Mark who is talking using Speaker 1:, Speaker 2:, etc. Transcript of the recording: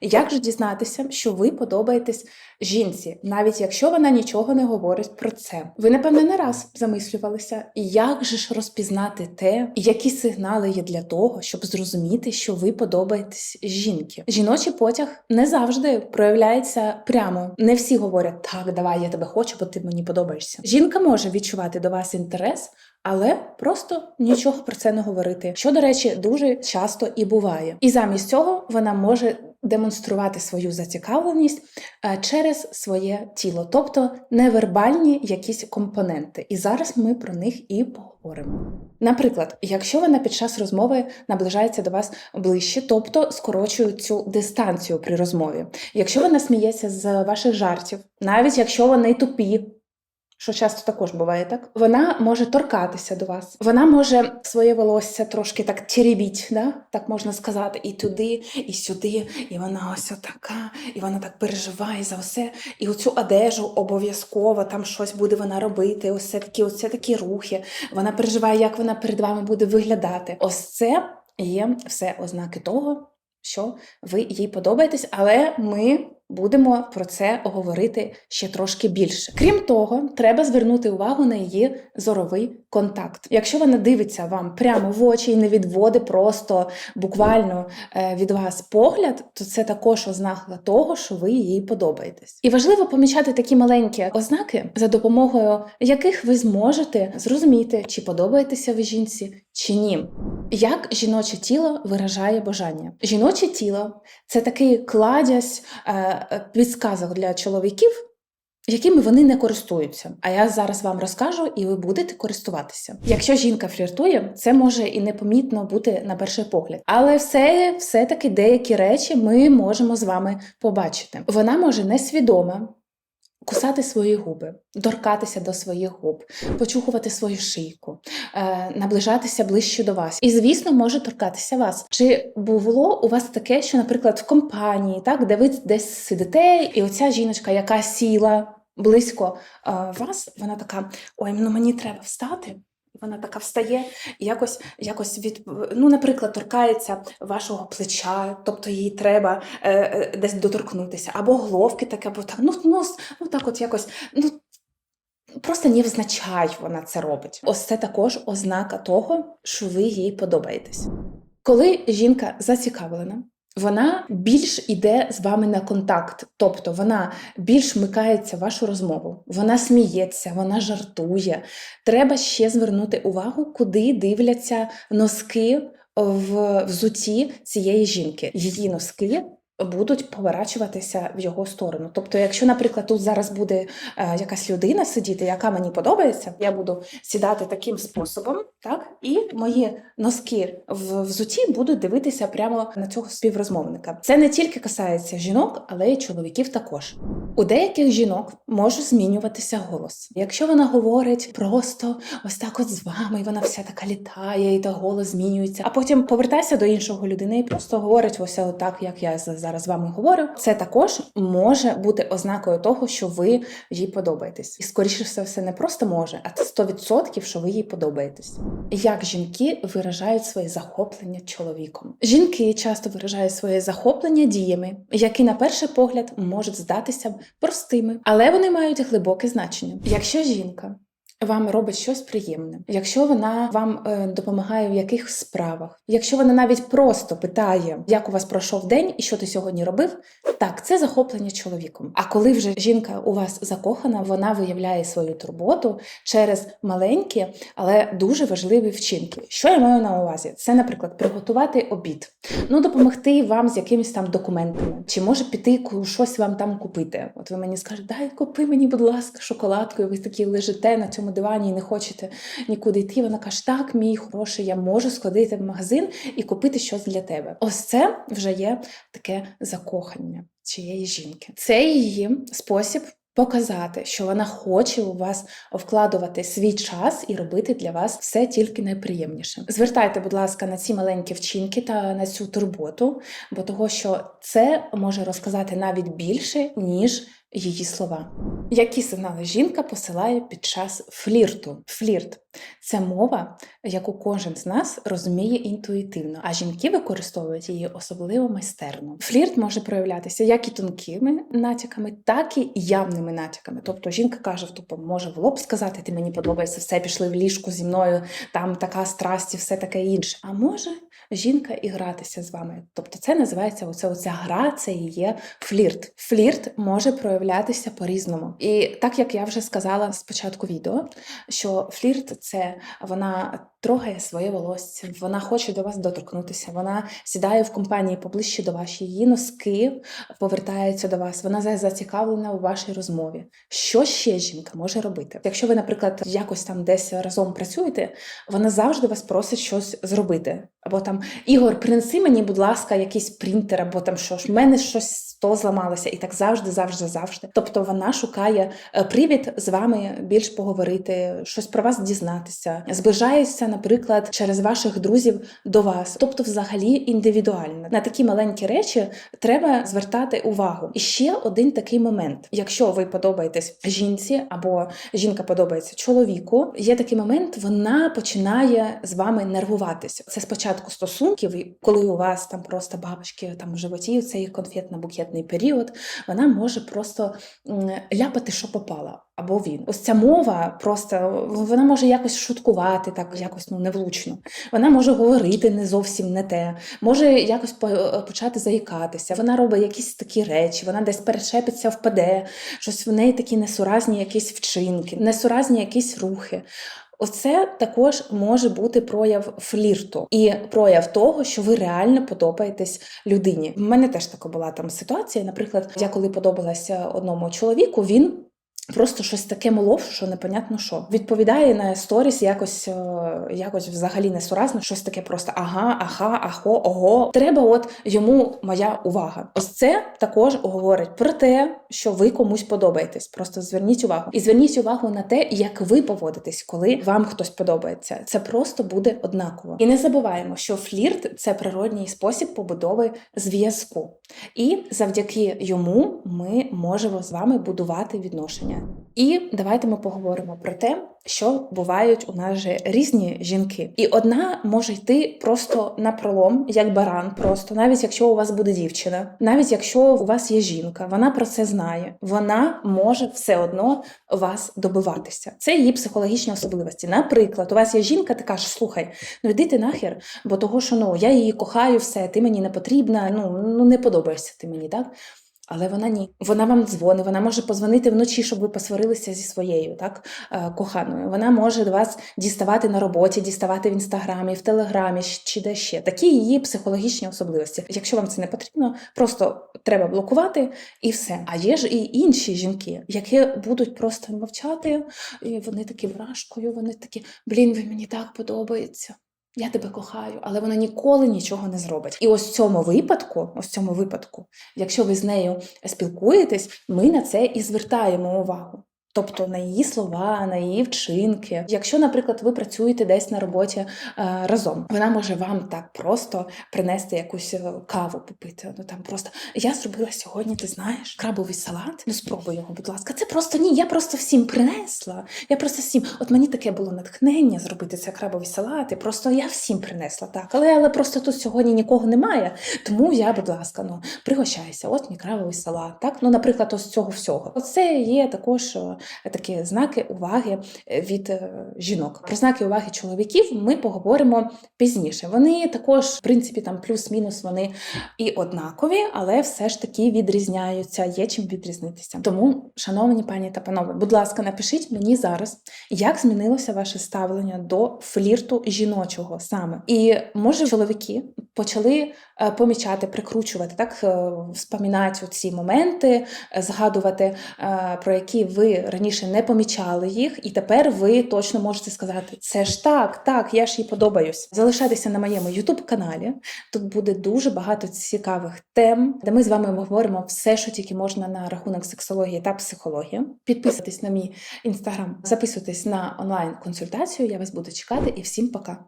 Speaker 1: Як же дізнатися, що ви подобаєтесь жінці, навіть якщо вона нічого не говорить про це? Ви, напевне, не раз замислювалися, як же ж розпізнати те, які сигнали є для того, щоб зрозуміти, що ви подобаєтесь жінки? Жіночий потяг не завжди проявляється прямо. Не всі говорять так, давай, я тебе хочу, бо ти мені подобаєшся. Жінка може відчувати до вас інтерес. Але просто нічого про це не говорити, що, до речі, дуже часто і буває. І замість цього вона може демонструвати свою зацікавленість е, через своє тіло, тобто невербальні якісь компоненти. І зараз ми про них і поговоримо. Наприклад, якщо вона під час розмови наближається до вас ближче, тобто скорочує цю дистанцію при розмові. Якщо вона сміється з ваших жартів, навіть якщо вони тупі. Що часто також буває так, вона може торкатися до вас. Вона може своє волосся трошки так теребіть, да? так можна сказати, і туди, і сюди, і вона ось така, і вона так переживає за все. І оцю одежу обов'язково там щось буде вона робити. Ось такі, ось такі рухи. Вона переживає, як вона перед вами буде виглядати. Ось це є все ознаки того, що ви їй подобаєтесь, але ми будемо про це говорити ще трошки більше. Крім того, треба звернути увагу на її зоровий контакт. Якщо вона дивиться вам прямо в очі і не відводить просто буквально е, від вас погляд, то це також ознака того, що ви їй подобаєтесь. І важливо помічати такі маленькі ознаки, за допомогою яких ви зможете зрозуміти, чи подобаєтеся ви жінці, чи ні. Як жіноче тіло виражає бажання? Жіноче тіло це такий кладязь е, підсказок для чоловіків, якими вони не користуються. А я зараз вам розкажу, і ви будете користуватися. Якщо жінка фліртує, це може і непомітно бути на перший погляд. Але все, все-таки деякі речі ми можемо з вами побачити. Вона може несвідомо кусати свої губи, торкатися до своїх губ, почухувати свою шийку, е, наближатися ближче до вас. І, звісно, може торкатися вас. Чи було у вас таке, що, наприклад, в компанії, так, де ви десь сидите, і оця жіночка, яка сіла близько е, вас, вона така: ой, ну мені треба встати. Вона така встає і якось, якось від, ну, наприклад, торкається вашого плеча, тобто їй треба е, е, десь доторкнутися, або головки таке, або так, ну, ну, ну так от якось, ну, просто невзначай вона це робить. Ось це також ознака того, що ви їй подобаєтесь. Коли жінка зацікавлена, вона більш іде з вами на контакт, тобто вона більш вмикається в вашу розмову, вона сміється, вона жартує. Треба ще звернути увагу, куди дивляться носки в взуті цієї жінки. Її носки. Будуть поворачуватися в його сторону. Тобто, якщо, наприклад, тут зараз буде е, якась людина сидіти, яка мені подобається, я буду сідати таким способом, так і мої носки в взуті будуть дивитися прямо на цього співрозмовника. Це не тільки касається жінок, але й чоловіків також. У деяких жінок може змінюватися голос. Якщо вона говорить просто ось так, от з вами, і вона вся така літає, і то голос змінюється, а потім повертається до іншого людини і просто говорить ось так, як я зараз з вами говорю. Це також може бути ознакою того, що ви їй подобаєтесь. І скоріше все, все не просто може, а це 100%, що ви їй подобаєтесь. Як жінки виражають своє захоплення чоловіком? Жінки часто виражають своє захоплення діями, які на перший погляд можуть здатися простими, але вони мають глибоке значення. Якщо жінка вам робить щось приємне, якщо вона вам е, допомагає в якихось справах, якщо вона навіть просто питає, як у вас пройшов день і що ти сьогодні робив, так це захоплення чоловіком. А коли вже жінка у вас закохана, вона виявляє свою турботу через маленькі, але дуже важливі вчинки. Що я маю на увазі? Це, наприклад, приготувати обід, ну допомогти вам з якимись там документами, чи може піти щось вам там купити. От ви мені скажете, дай купи мені, будь ласка, шоколадку, і ви такі лежите на цьому дивані і не хочете нікуди йти. Вона каже: Так, мій хороший, я можу сходити в магазин і купити щось для тебе. Ось це вже є таке закохання цієї жінки. Це її спосіб. Показати, що вона хоче у вас вкладувати свій час і робити для вас все тільки найприємніше. Звертайте, будь ласка, на ці маленькі вчинки та на цю турботу, бо того, що це може розказати навіть більше, ніж її слова. Які сигнали жінка посилає під час флірту? Флірт це мова, яку кожен з нас розуміє інтуїтивно, а жінки використовують її особливо майстерно. Флірт може проявлятися як і тонкими натяками, так і явними натяками. Тобто жінка каже, тупо може в лоб сказати, ти мені подобається, все пішли в ліжку зі мною, там така страсть і все таке інше. А може жінка і гратися з вами. Тобто це називається оце, оця гра, це і є флірт. Флірт може проявлятися по-різному. І так як я вже сказала з початку відео, що флірт це вона трогає своє волосся, вона хоче до вас доторкнутися, вона сідає в компанії поближче до вас, її носки повертаються до вас, вона зацікавлена у вашій розмові. Що ще жінка може робити? Якщо ви, наприклад, якось там десь разом працюєте, вона завжди вас просить щось зробити. Або там Ігор, принеси мені, будь ласка, якийсь принтер, або там що ж, в мене щось то зламалося, і так завжди, завжди, завжди. Тобто вона шукає е, привід з вами більш поговорити, щось про вас дізнатися, зближається, наприклад, через ваших друзів до вас. Тобто, взагалі індивідуально. На такі маленькі речі треба звертати увагу. І ще один такий момент: якщо ви подобаєтесь жінці або жінка подобається чоловіку, є такий момент, вона починає з вами нервуватися. Це спочатку стосунків, коли у вас там просто бабочки там в животі, цей конфетно-букетний період, вона може просто ляпати, що попала. Або він. Ось ця мова просто вона може якось шуткувати, так якось ну невлучно. Вона може говорити не зовсім не те, може якось почати заїкатися. Вона робить якісь такі речі, вона десь перешепиться, впаде, щось в неї такі несуразні якісь вчинки, несуразні якісь рухи. Оце також може бути прояв флірту і прояв того, що ви реально подобаєтесь людині. У мене теж така була там ситуація. Наприклад, я коли подобалася одному чоловіку, він. Просто щось таке молов, що непонятно що. Відповідає на сторіс якось, е, якось взагалі несуразно, щось таке просто ага, аха, ахо, ого. Треба от йому моя увага. Ось це також говорить про те, що ви комусь подобаєтесь. Просто зверніть увагу. І зверніть увагу на те, як ви поводитесь, коли вам хтось подобається. Це просто буде однаково. І не забуваємо, що флірт це природній спосіб побудови зв'язку. І завдяки йому ми можемо з вами будувати відношення. І давайте ми поговоримо про те, що бувають у нас же різні жінки. І одна може йти просто на пролом, як баран, просто навіть якщо у вас буде дівчина, навіть якщо у вас є жінка, вона про це знає. Вона може все одно вас добиватися. Це її психологічні особливості. Наприклад, у вас є жінка, ти кажеш, слухай, ну йди ти нахер, бо того, що ну я її кохаю, все, ти мені не потрібна, ну, ну не подобаєшся ти мені, так? Але вона ні. Вона вам дзвонить, вона може позвонити вночі, щоб ви посварилися зі своєю так, е, коханою. Вона може вас діставати на роботі, діставати в інстаграмі, в телеграмі чи де ще. Такі її психологічні особливості. Якщо вам це не потрібно, просто треба блокувати і все. А є ж і інші жінки, які будуть просто мовчати, і вони такі вражкою, вони такі, блін, ви мені так подобається. Я тебе кохаю, але вона ніколи нічого не зробить. І ось в цьому випадку, ось в цьому випадку, якщо ви з нею спілкуєтесь, ми на це і звертаємо увагу. Тобто на її слова, на її вчинки. Якщо, наприклад, ви працюєте десь на роботі е, разом, вона може вам так просто принести якусь е, каву попити. Ну там просто я зробила сьогодні, ти знаєш, крабовий салат. Ну спробуй його, будь ласка. Це просто ні. Я просто всім принесла. Я просто всім. От мені таке було натхнення зробити цей крабовий салат. І просто я всім принесла так. Але але просто тут сьогодні нікого немає. Тому я, будь ласка, ну пригощайся. От мій крабовий салат. Так, ну, наприклад, ось цього всього. Оце є також е, такі знаки уваги е, від е, жінок. Про знаки уваги чоловіків ми поговоримо пізніше. Вони також, в принципі, там плюс-мінус вони і однакові, але все ж таки відрізняються. Є чим відрізнитися. Тому, шановні пані та панове, будь ласка, напишіть мені зараз, як змінилося ваше ставлення до флірту жіночого саме. І може чоловіки почали е, помічати, прикручувати, так вспоминати ці моменти, згадувати, про які ви раніше не помічали їх, і тепер ви точно можете сказати: це ж так, так, я ж їй подобаюсь. Залишайтеся на моєму youtube каналі. Тут буде дуже багато цікавих тем, де ми з вами говоримо все, що тільки можна на рахунок сексології та психології. Підписуйтесь на мій інстаграм, записуйтесь на онлайн консультацію. Я вас буду чекати і всім пока.